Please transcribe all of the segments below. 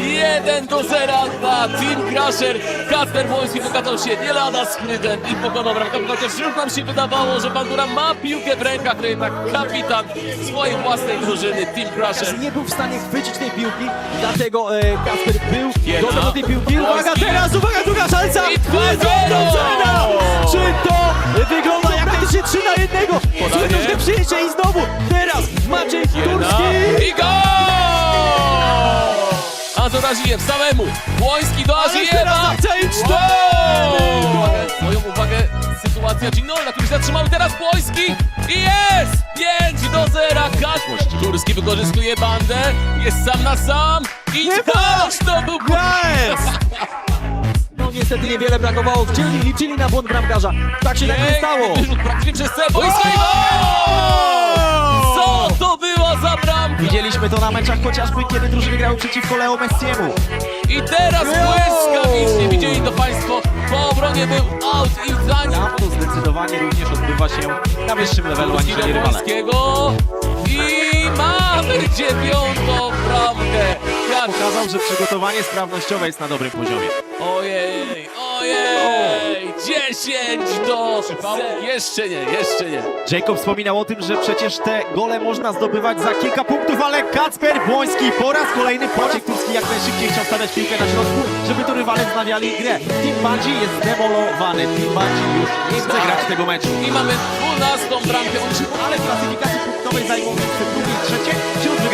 1 do 0 dla Team Crusher. Kacper Błoński pokazał się nie lada sprytem i pokonał bramkę. Chociaż już nam się wydawało, że Bandura ma piłkę w rękach, to jednak kapitan swojej własnej drużyny Team Crusher. nie był w stanie chwycić tej piłki, dlatego e, Kasper był gotowy do tej piłki. Uwaga teraz, uwaga, druga szansa! I 2-0. Wygrana! Czy to wygląda jak najszybszy 3 na jednego? Podanie. Cudowne przyjęcie i znowu teraz Maciej Turski! I gol! Aziew samemu. Błoński do gole! Moją uwagę sytuacja Ginolda, który zatrzymał teraz Błoński i jest! 5 do 0 Kaczmość. Turski wykorzystuje bandę, jest sam na sam i Nie to był Yes! No niestety niewiele brakowało, chcieli, liczyli na błąd bramkarza. Tak się tak nie stało. Praktycznie przez całe Widzieliśmy to na meczach chociażby, kiedy drużyny grały przeciwko Leo Messiemu. I teraz błyskawicznie widzieli to Państwo. Po obronie był out i nim Tam to zdecydowanie również odbywa się na wyższym levelu aniżeli rywale. I mamy dziewiątą bramkę. Jak... Pokazał, że przygotowanie sprawnościowe jest na dobrym poziomie. Ojej, ojej, 10 do 0. Jeszcze nie, jeszcze nie. Jacob wspominał o tym, że przecież te gole można zdobywać za kilka punktów, ale Kacper Błoński po raz kolejny Maciek Turski jak najszybciej chciał stawiać piłkę na środku, żeby to rywale wznawiali grę. Team Bandzi jest zdemolowany. Team Bandzi już nie chce grać tego meczu. I mamy 12 bramkę. Oni się Ale w klasyfikacji punktowej zajmą miejsce drugie i trzecie wśród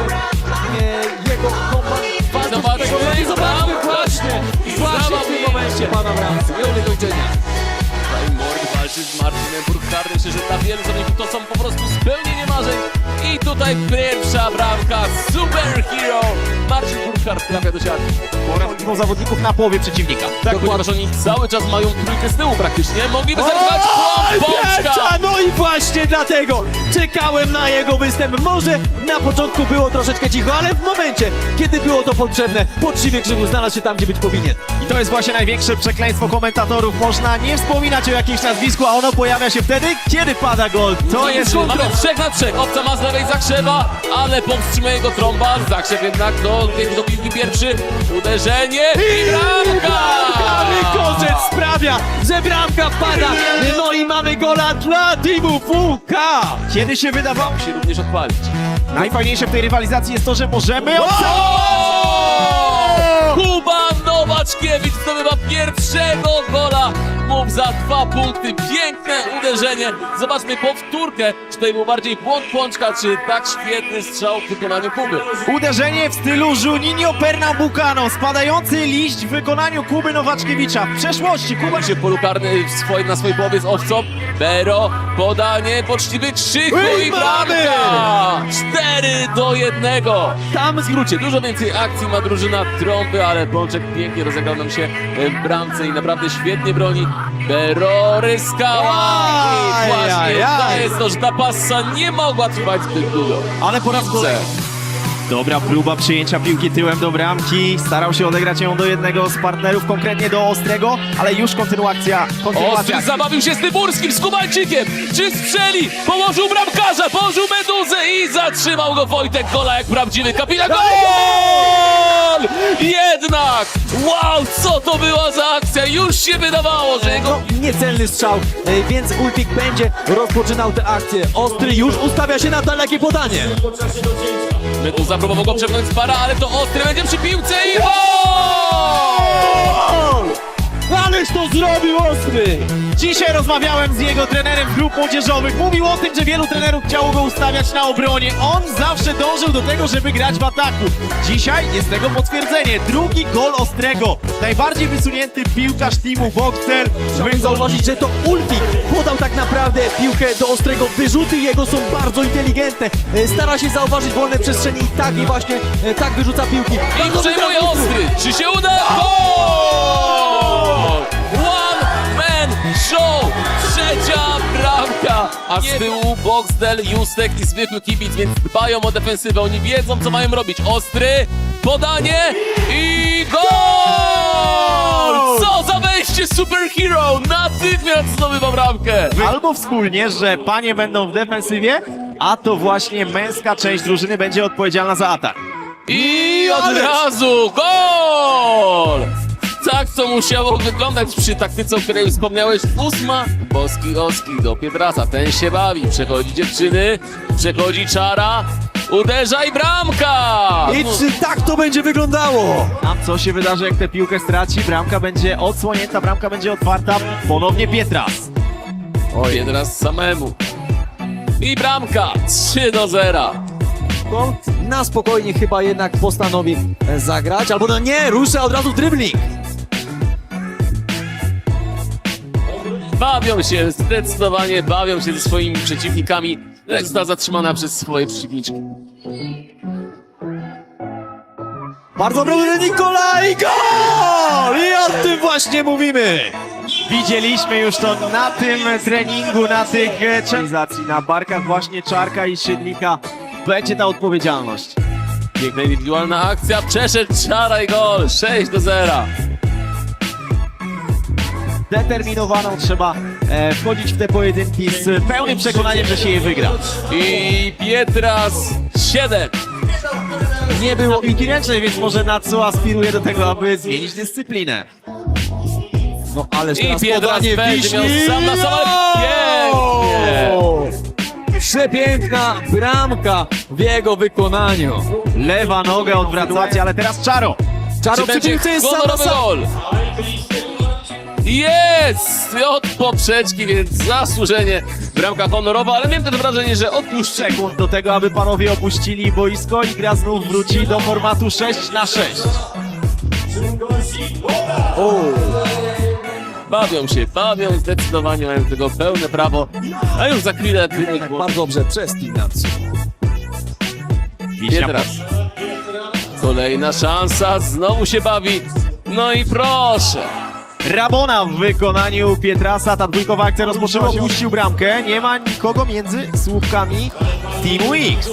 oczywiście e, jego kompan Zobaczmy, Zobaczmy, zobaczmy właśnie, właśnie w tym momencie pana bramcy. Miło wykończenia. Morg walczy z Marcinem. Myślę, że dla wielu zawodników to są po prostu spełnienie marzeń. I tutaj pierwsza bramka, superhero. Marcin Burkhardt trafia do siatki. Oraz zawodników na połowie przeciwnika. Tak, ponieważ oni cały czas mają trójkę z tyłu praktycznie. Mogliby zerwać. Pierwsza, no i właśnie dlatego czekałem na jego występ. Może na początku było troszeczkę cicho, ale w momencie, kiedy było to potrzebne, poczciwie Krzywu znalazł się tam, gdzie być powinien. I to jest właśnie największe przekleństwo komentatorów. Można nie wspominać o jakimś nazwisku, a ono pojawia się wtedy, kiedy pada gol. To jest kontrol. Mamy trzech na trzech. Obca ma z lewej Zakrzewa, ale powstrzymuje jego trąba. Zakrzew jednak do, do piłki pierwszy. Uderzenie i bramka! Bramka! Korzec sprawia, że bramka pada. No i mamy gola dla Teamu WK. Kiedy się wydawało... się również odpalić. Najfajniejsze w tej rywalizacji jest to, że możemy... Kuba Nowaczkiewicz zdobywa pierwszego gola. Mów za dwa punkty. Piękne uderzenie. Zobaczmy powtórkę. Czy to był bardziej błąd Pączka, czy tak świetny strzał w wykonaniu Kuby. Uderzenie w stylu Juninho Pernambucano, spadający liść w wykonaniu Kuby Nowaczkiewicza. W przeszłości Kuba się polu karny w swoj, na swojej połowie z owcą. Bero, podanie, poczciwy krzyku I bramka! 4 do 1. tam W skrócie, dużo więcej akcji ma drużyna trąby, ale Pączek pięknie rozegrał nam się w bramce i naprawdę świetnie broni. Bero, Ryskała i właśnie Ajajaj. to jest to, że ta passa nie mogła trwać zbyt długo. Ale po raz kolejny. Dobra próba przyjęcia piłki tyłem do bramki. Starał się odegrać ją do jednego z partnerów, konkretnie do Ostrego, ale już kontynuacja. kontynuacja. Ostry zabawił się z Tyburskim, z Kubańczykiem. Czy strzeli? Położył bramkarza, położył meduzę i zatrzymał go Wojtek Gola jak prawdziwy kapitan. Gol! Jednak! Wow, co to była za akcja? Już się wydawało, że jego... No, niecelny strzał, e, więc Ulpik będzie rozpoczynał tę akcję. Ostry już ustawia się na dalekie podanie. Meduza próbował go przepchnąć z para, ale to Ostry będzie przy piłce i gol! Ależ to zrobił Ostry! Dzisiaj rozmawiałem z jego trenerem grup młodzieżowych. Mówił o tym, że wielu trenerów chciało go ustawiać na obronie. On zawsze dążył do tego, żeby grać w ataku. Dzisiaj jest tego potwierdzenie. Drugi gol Ostrego. Najbardziej wysunięty piłkarz teamu Boxer. Chciałbym zauważyć, że to Ulfik podał tak naprawdę piłkę do Ostrego. Wyrzuty jego są bardzo inteligentne. E, Stara się zauważyć wolne przestrzenie i tak i właśnie e, tak wyrzuca piłki. I przejmuje Ostry. Czy się uda? Gol! One man show! Trzecia bramka! A z tyłu Boxdel, Justek i zwykły kibic, więc dbają o defensywę. Oni wiedzą, co mają robić. Ostry, podanie i gol! Co za wejście! Superhero natychmiast zdobywa bramkę. Albo wspólnie, że panie będą w defensywie, a to właśnie męska część drużyny będzie odpowiedzialna za atak. I od razu gol! Tak to musiało wyglądać przy taktyce, o której wspomniałeś. Ósma, Boski Oski do Pietrasa. Ten się bawi. Przechodzi dziewczyny, przechodzi czara, uderza i bramka! I czy tak to będzie wyglądało? A co się wydarzy, jak tę piłkę straci? Bramka będzie odsłonięta, bramka będzie otwarta. Ponownie Pietras. Pietras samemu. I bramka 3 do 0. To na spokojnie chyba jednak postanowi zagrać, albo no nie, rusza od razu dribbling. Bawią się, zdecydowanie bawią się ze swoimi przeciwnikami. Lecz została zatrzymana przez swoje przeciwniczki. Bardzo dobry Nikolaj, gol! I o tym właśnie mówimy. Widzieliśmy już to na tym treningu, na tych e, części. Na barkach właśnie Czarka i Szydlika będzie ta odpowiedzialność. Piękna indywidualna akcja, przeszedł czara i gol 6 do 0. Determinowaną trzeba e, wchodzić w te pojedynki z pełnym przekonaniem, że się je wygra. I Pietras 7. Nie było piłki ręcznej, więc może na co aspiruje do tego, aby zmienić dyscyplinę. No ależ I teraz Pietras podanie będzie miał Wiśni. sam na pięknie! Przepiękna bramka w jego wykonaniu. Lewa noga odwracacie, ale teraz Czaro. Czaro Czy przy będzie piłce jest sam na honorowy sam. gol? Jest! Od poprzeczki, więc zasłużenie bramka honorowa, ale miałem też wrażenie, że odpuszczę. Sekund do tego, aby panowie opuścili boisko i gra znów wróci do formatu 6 na 6. Bawią się, bawią, zdecydowanie mają tego pełne prawo. A już za chwilę Tak bardzo dobrze przez Ignacy. Pietras. Kolejna szansa, znowu się bawi. No i proszę. Rabona w wykonaniu Pietrasa. Ta dwójkowa akcja rozpoczęła, opuścił bramkę. Nie ma nikogo między słupkami Teamu X.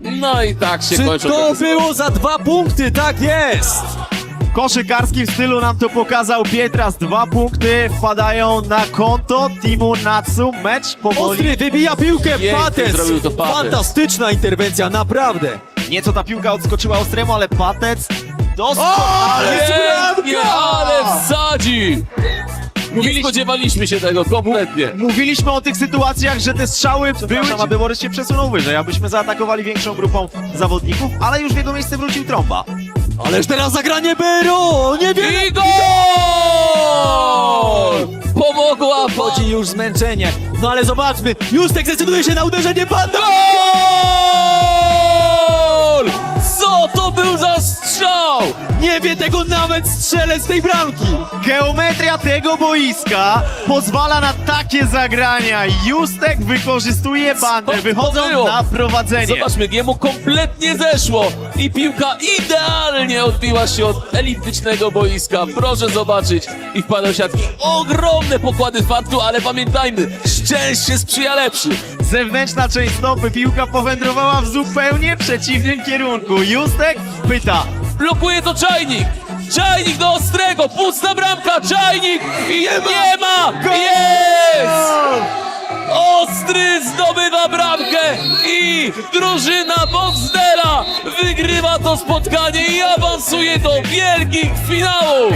No i tak się Czy kończą. to było za dwa punkty? Tak jest! Koszykarskim stylu nam to pokazał Pietras. Dwa punkty wpadają na konto Teamu Natsu. Mecz powoli. Ostry wybija piłkę, Pięknie zrobił to. Fantastyczna interwencja, naprawdę! Nieco ta piłka odskoczyła Ostremu, ale Patec doskonale. Pięknie, ale wsadzi! Nie spodziewaliśmy się tego kompletnie. Mówiliśmy o tych sytuacjach, że te strzały były, aby Borys się przesunął wyżej, abyśmy zaatakowali większą grupą zawodników, ale już w jego miejsce wrócił trąba. Ależ teraz zagranie Bero! Nie wiem! I gol! Pomogła Chodzi Chodzi. już zmęczenie. No ale zobaczmy, Justek decyduje się na uderzenie banda! Gol! Nie wie tego nawet strzelec tej bramki! Geometria tego boiska pozwala na takie zagrania. Justek wykorzystuje bandę, to było? na prowadzenie. Zobaczmy, jemu kompletnie zeszło i piłka idealnie odbiła się od elitycznego boiska. Proszę zobaczyć i wpadał w siatki. Ogromne pokłady faktu, ale pamiętajmy, szczęście sprzyja lepszy. Zewnętrzna część stopy, piłka powędrowała w zupełnie przeciwnym kierunku. Justek pyta, Blokuje to Czajnik. Czajnik do Ostrego, pusta bramka, Czajnik i nie ma! Jest! Ostry zdobywa bramkę i drużyna Boxdela wygrywa to spotkanie i awansuje do wielkich finałów.